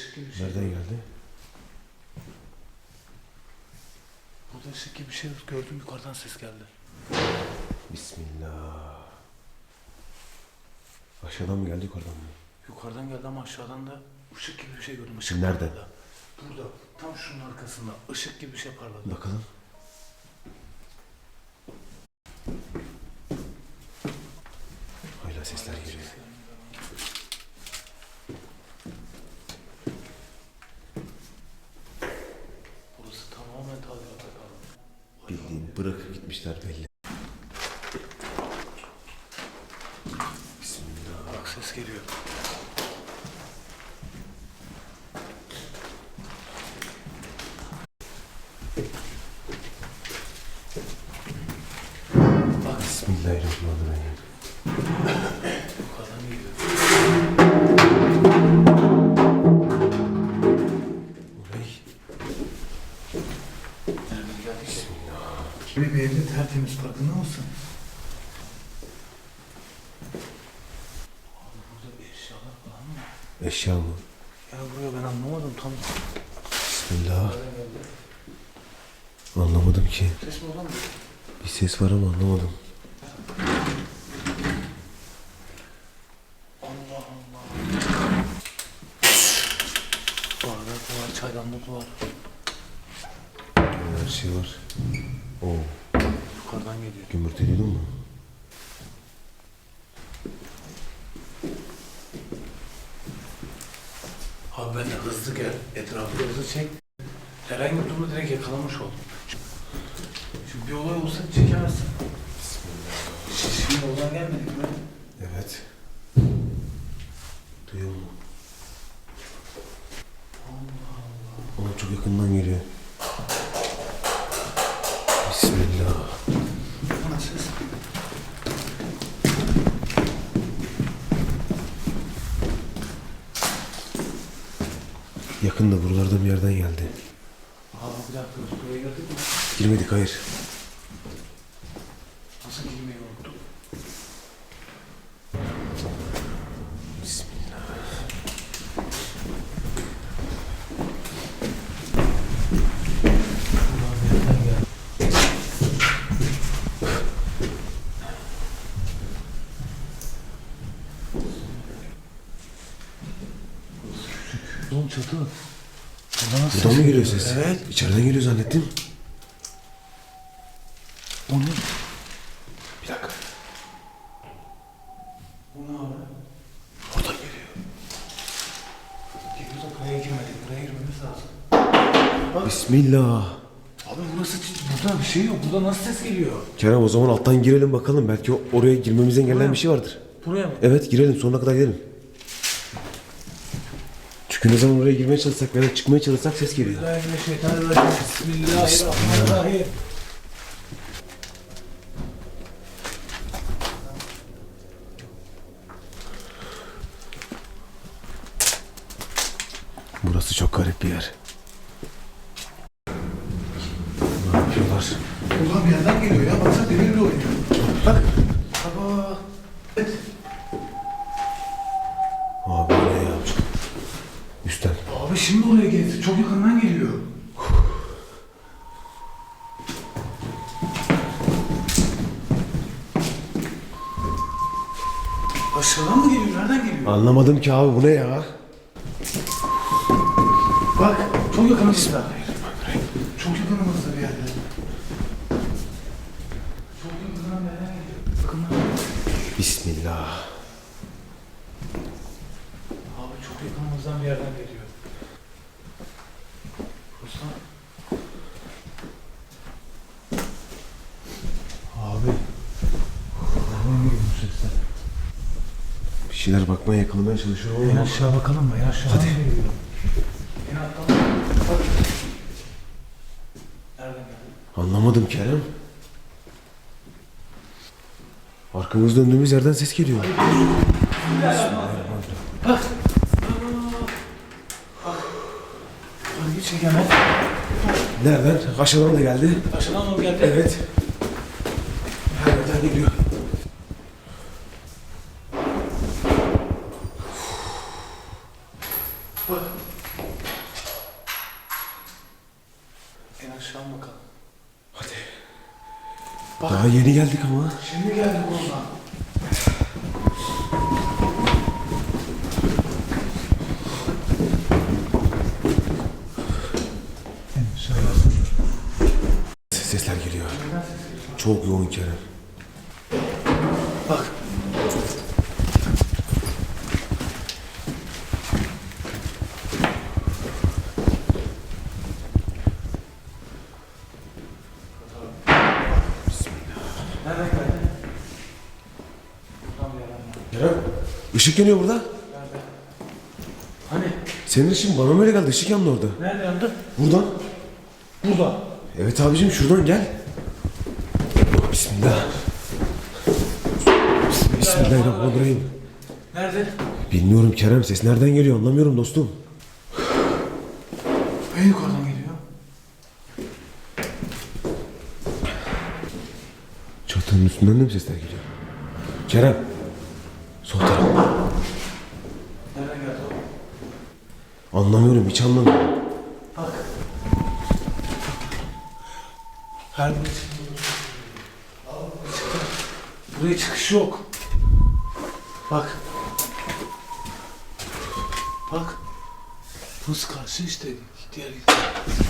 ışık gibi bir şey. Nereden geldi? Burada ışık gibi bir şey gördüm yukarıdan ses geldi. Bismillah. Aşağıdan mı geldi yukarıdan mı? Yukarıdan geldi ama aşağıdan da ışık gibi bir şey gördüm. Işık Nerede? parladı. Burada. Tam şunun arkasında. ışık gibi bir şey parladı. Bakalım. Hala sesler gitmişler belli. Bismillah. Bak ses geliyor. Bak Bismillahirrahmanirrahim. Tam. Bismillah. Anlamadım ki. Ses mi olan mı? Bir ses var ama anlamadım. Allah Allah. Bardak var, çaydanlık var. Her şey var. Oo. Yukarıdan geliyor. Gümürtü duydun mu? Abi ben de hızlı gel. Etrafı hızlı çek. Herhangi bir durumda direkt yakalamış oldum. Şimdi bir olay olsa çekemezsin. Şimdi oradan gelmedik mi? Evet. Duyuyor musun? Oğlum çok yakından geliyor. Bismillah. Bana ses. Yakında buralarda bir yerden geldi. Abi bir dakika. Buraya girdik mi? Girmedik hayır. Nasıl girmeyi unuttum? Bismillah. Oğlum çatı. Nasıl Buradan mı geliyor ses? Evet. İçeriden geliyor zannettim. O ne? Bir dakika. Bu ne abi? Oradan geliyor. Geliyoruz da buraya girmedik. Buraya girmemiz lazım. Bismillah. Abi burası burada bir şey yok. Burada nasıl ses geliyor? Kerem o zaman alttan girelim bakalım. Belki oraya girmemizi engelleyen bir şey vardır. Buraya mı? Evet girelim sonuna kadar gidelim. Çünkü ne zaman oraya girmeye çalışsak veya çıkmaya çalışsak ses geliyor. Bismillahirrahmanirrahim. Burası çok garip bir yer. Ne yapıyorlar? Buradan bir yerden geliyor ya. Baksana demirle oynuyor. Bak. Baba. Evet. Şimdi oraya geldi. Çok yakından geliyor. Aşağıdan mı geliyor? Nereden geliyor? Anlamadım ki abi bu ne ya? Bak. Çok yakınımızda. Çok yakınımızda bir yerde. Çok yakından nereden geliyor? Bismillah. Abi çok yakınımızdan bir yerden geliyor. Bursa. Abi. Nereden geliyor bu sesler? Bir şeyler bakmaya yakalamaya çalışıyorum En ama aşağı bakalım mı? En aşağıdan Hadi. En alttan. Bak. Nereden geldi? anlamadım Kerem. Arkamız döndüğümüz yerden ses geliyor. Bak. Çekemez? Nereden? Aşağıdan da geldi. Aşağıdan mı geldi? Evet. Her yerden geliyor. Daha yeni geldik ama. Şimdi geldik oradan. Sesler geliyor. Çok yoğun Kerem. Bak. Nereden geldin? Buradan bir yerden geldi. Kerem. Işık yanıyor burada. Nerede? Hani? Senin ışığın bana mı öyle geldi? Işık yandı orada. Nerede yandı? Buradan. Burada. Evet abicim şuradan gel. Bismillah. Bismillahirrahmanirrahim. Nerede? Bilmiyorum Kerem ses nereden geliyor anlamıyorum dostum. En yukarıdan geliyor. Çatının üstünden de mi sesler geliyor? Kerem. Sol taraf. Nereden geldi o? Anlamıyorum hiç anlamıyorum. Bak. Her. Buraya çıkış yok. Bak. Bak. Buz karşı işte. Diğer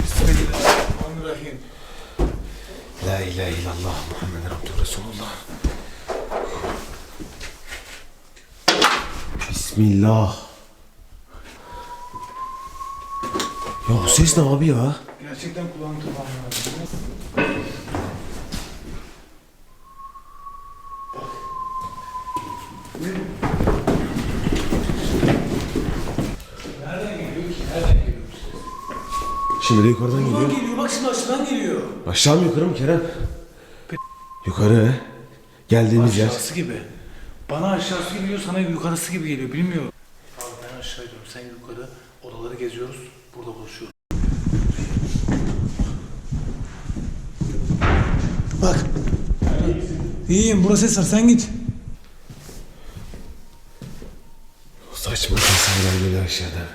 Bismillahirrahmanirrahim. La ilahe illallah Muhammed Abdü Resulullah. Bismillah. Ya bu ses ne abi ya? Gerçekten kulağım tırmanmıyor. Nereden geliyor ki? Nereden geliyor bu ses? Şimdi de yukarıdan Buradan geliyor. geliyor. Bak şimdi aşağıdan geliyor. Aşağı mı yukarı mı Kerem? Yukarı. Geldiğimiz yer. Aşağısı gibi. Bana aşağısı gibi geliyor, sana yukarısı gibi geliyor. Bilmiyorum. Abi ben aşağı gidiyorum, sen yukarı. Odaları geziyoruz, burada buluşuyoruz. Bak. İyiyim, burası ses var, sen git. Saçma insanlar geliyor aşağıdan.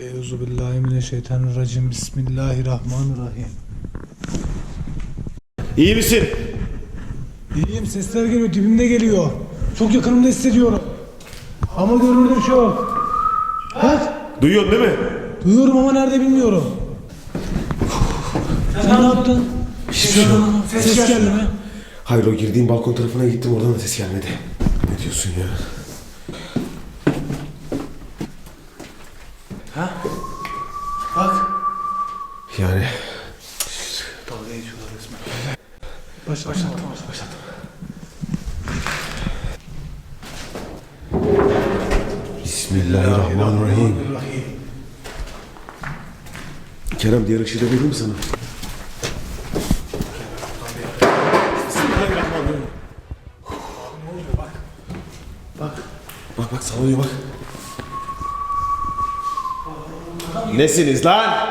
Euzu billahi mineşşeytanirracim. Bismillahirrahmanirrahim. İyi misin? İyiyim, sesler geliyor, dibimde geliyor. Çok yakınımda hissediyorum. Ama görünürde çok. Bak. Duyuyorsun değil mi? Duyuyorum ama nerede bilmiyorum. Sen ne yaptın? Hiçbir şey yok. Ses, geldi mi? Hayır o girdiğim balkon tarafına gittim oradan da ses gelmedi. Ne diyorsun ya? Bismillahirrahmanirrahim. Kerem diğer ışığı da vereyim mi sana? Bismillahirrahmanirrahim. Bak. Bak bak sallıyor bak. Nesiniz lan?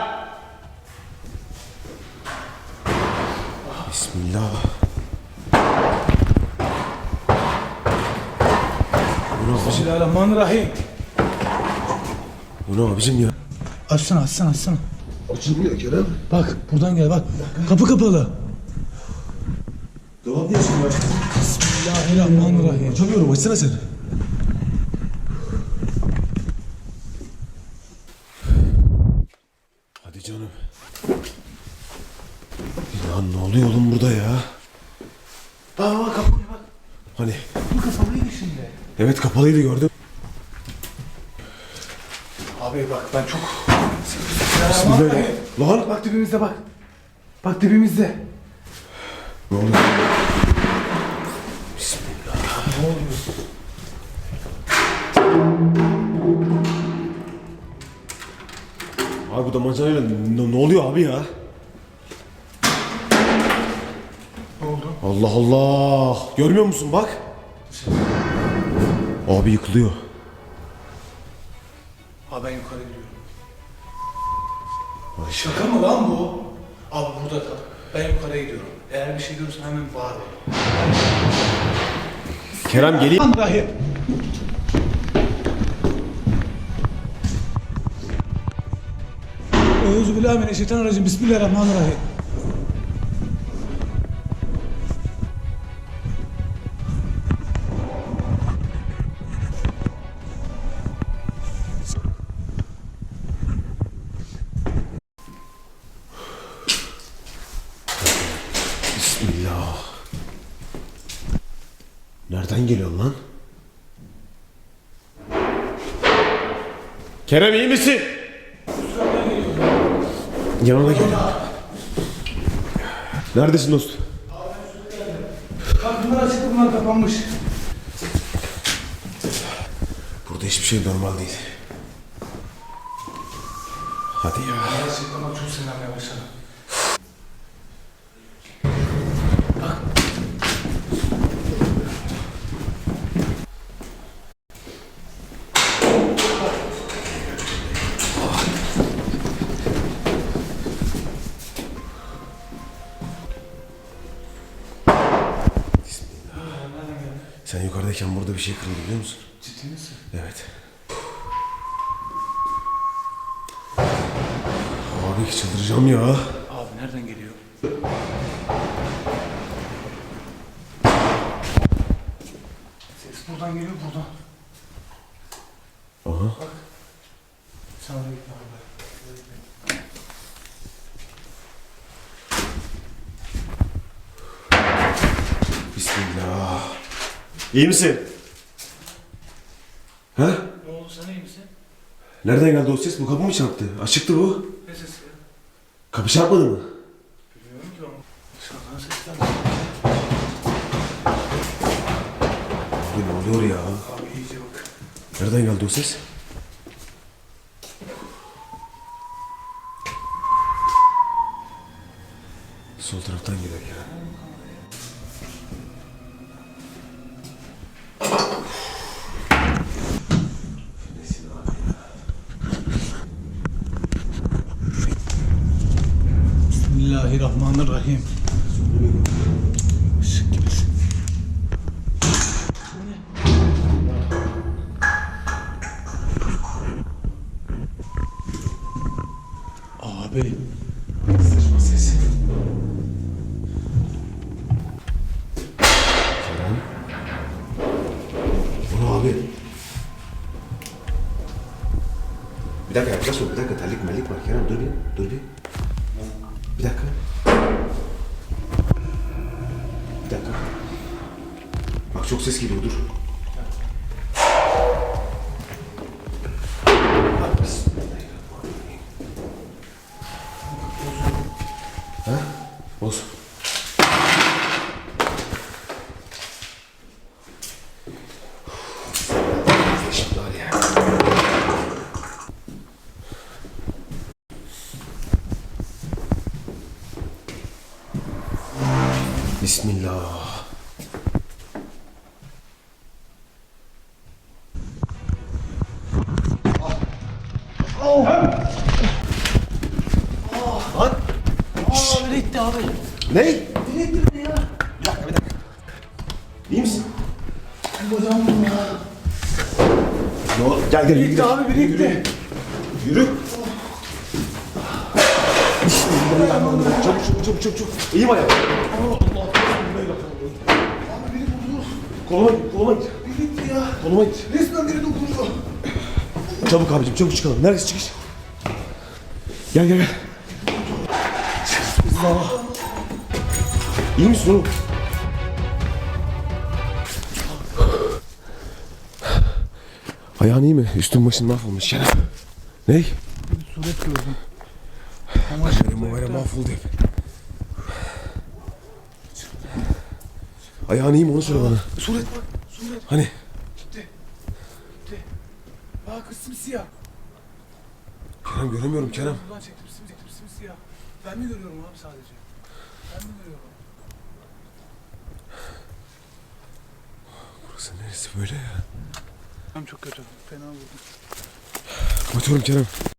Bismillah. Bismillahirrahmanirrahim. Bu ne abicim ya? Açsana, açsana, açsana. Açılmıyor Kerem. Bak, buradan gel, bak. Kapı kapalı. Dolap niye açılmıyor? Bismillahirrahmanirrahim. Açamıyorum açsana sen. Hadi canım. Lan ne oluyor oğlum burada ya? Bak, bak, kapıya bak. Hani Bu kapalıydı şimdi. evet kapalıydı gördüm. Abi bak, ben çok... Bismillah. Lan Bak dibimizde bak. Bak dibimizde. ne oluyor? Ne oluyor? Abi bu damacanayla ne, ne oluyor abi ya? Ne oldu? Allah Allah. Görmüyor musun bak? Abi yıkılıyor. Abi ben yukarı gidiyorum. Ay. Şaka mı lan bu? Abi burada kal. Ben yukarıya gidiyorum. Eğer bir şey görürsen hemen bağır Kerem geliyor. beni. Kerem geleyim. Lan dahi. Euzubillahimineşşeytanirracim. Bismillahirrahmanirrahim. Kerem iyi misin? Yanına geliyorum. Neredesin dost? Bak bunlar açık bunlar kapanmış. Burada hiçbir şey normal değil. Hadi ya. Gerçekten çok sinirlenmeye başladım. Yukarıdayken burada bir şey kırıldı biliyor musun? Ciddi misin? Evet. Abi çıldıracağım ya. Abi nereden geliyor? Ses buradan geliyor buradan. Aha. Sen oraya gitme abi. Bismillah. İyi misin? Ha? Ne oldu sen iyi misin? Nereden geldi o ses? Bu kapı mı çarptı? Açıktı bu. Ne sesi ya? Kapı çarpmadı mı? Bilmiyorum ki ama. Dışarıdan sesler. Abi ne oluyor ya? Abi iyice bak. Nereden geldi o ses? Sol taraftan geliyor ya. Nesin abi ya? Bismillahirrahmanirrahim. Işık gibisin. Abi. Sıçma sesi. Kerem. Bu abi? Bir dakika yaklaşma bir dakika terlik melik var Kerem dur bir dur bir. Bir dakika. Bir dakika. Bak çok ses geliyor dur. Bismillah. Abi gitti abi. Ne? İyi misin? Bacağım ya. Ne oldu? Gel gel. Birikti abi birikti. Yürü. Bismillahirrahmanirrahim. Çabuk çabuk çabuk çabuk. çabuk. İyi mi ayağın? Abi biri vurdu. Koluma git, koluma git. Birikti ya. Koluma git. Resmen biri dokundu. Çabuk abicim, çabuk çıkalım. Neresi çıkış? Gel gel gel. Allah. İyi misin oğlum? Ayağın iyi mi? Üstün başın mahvolmuş Şeref. Ney? Bir suret gördüm. O ara mahvoldu hep. Ayağın iyi mi onu söyle bana. Suret. Suret. Hani? Aa kız simsiyah. Kerem göremiyorum Kerem. Buradan çektim simsiyah simsiyah. Ben mi görüyorum abi sadece? Ben mi görüyorum? Burası neresi böyle ya? Ben çok kötü. Fena vurdum. Kapatıyorum Kerem.